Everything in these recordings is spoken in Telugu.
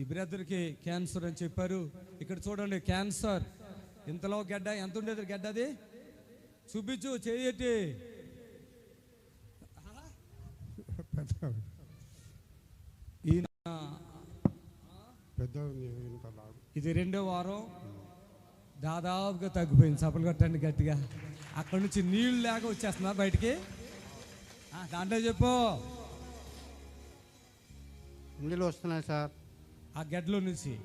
ఈ బ్రదర్కి క్యాన్సర్ అని చెప్పారు. ఇక్కడ చూడండి క్యాన్సర్. ఇంతలో గడ్డ ఎంత ఉండేది గడ్డ అది? చూపించు చేయటి. ఈయన ఇది రెండో వారం. దాదాపుగా తగ్గిపోయింది. చప్పలు కొట్టండి గట్టిగా. అక్కడ నుంచి నీళ్ళు లేక వచ్చేస్తున్నా బయటికి. దాంట్లో చెప్పు. నీళ్ళు వస్తున్నాయి సార్. ఆ గడ్డలో నుంచి.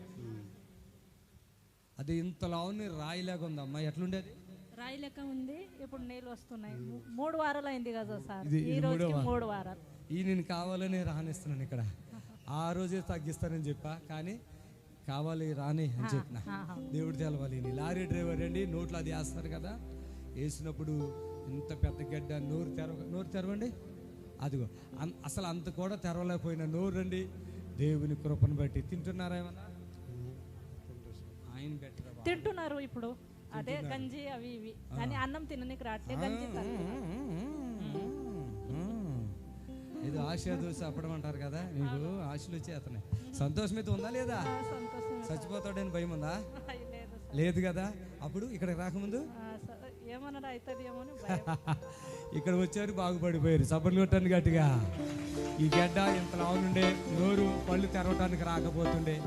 అది ఇంతలా ఉంది రాయిలాగా ఉందమ్మా ఎట్లుండేది? రాయి లెక్క ఉంది ఇప్పుడు నీళ్ళు వస్తున్నాయి. మూడు వారాలు అయింది కదా సార్. ఇది- ఈ ఇది మూడో రోజుకి వారం. మూడు వారాలు. ఈ నేను కావాలని రానిస్తున్నాను ఇక్కడ. ఆ రోజే తగ్గిస్తానని చెప్పా కానీ కావాలి రాని అని చెప్పిన. దేవుడు తెలవాలి. నీ లారీ డ్రైవర్ అండి నోట్లో అది వేస్తారు కదా. వేసినప్పుడు ఇంత పెద్ద గడ్డ నోరు తెరవ నోరు తెరవండి. అదిగో అన్- అసలు అంత కూడా తెరవలేకపోయిన. నోరు అండి దేవుని కృపను బట్టి తింటున్నారా ఏమన్నా? ఆయన బెటర్ తింటున్నారు ఇప్పుడు. అదే గంజి అవి ఇవి. కానీ అన్నం తిననీకి రావట్లే గంజి. ఇది ఆశ దోశ అప్పడం అంటారు కదా నీకు ఆశలు వచ్చేస్తున్నాయి సంతోషం అయితే ఉందా లేదా? చచ్చిపోతాడని భయం ఉందా? లేదు కదా. అప్పుడు ఇక్కడికి రాకముందు? ఇక్కడ వచ్చారు బాగుపడిపోయారు. సబ్బర్లు కొట్టండి గట్టిగా. ఈ గడ్డ ఇంత లావునుండే నోరు కళ్ళు తెరవటానికి రాకపోతుండే.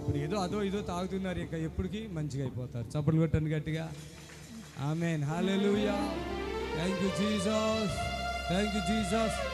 ఇప్పుడు ఏదో అదో ఇదో తాగుతున్నారు ఇక ఎప్పటికీ మంచిగా అయిపోతారు. చప్పట్లు కొట్టండి గట్టిగా. Amen. Hallelujah thank you Jesus thank you Jesus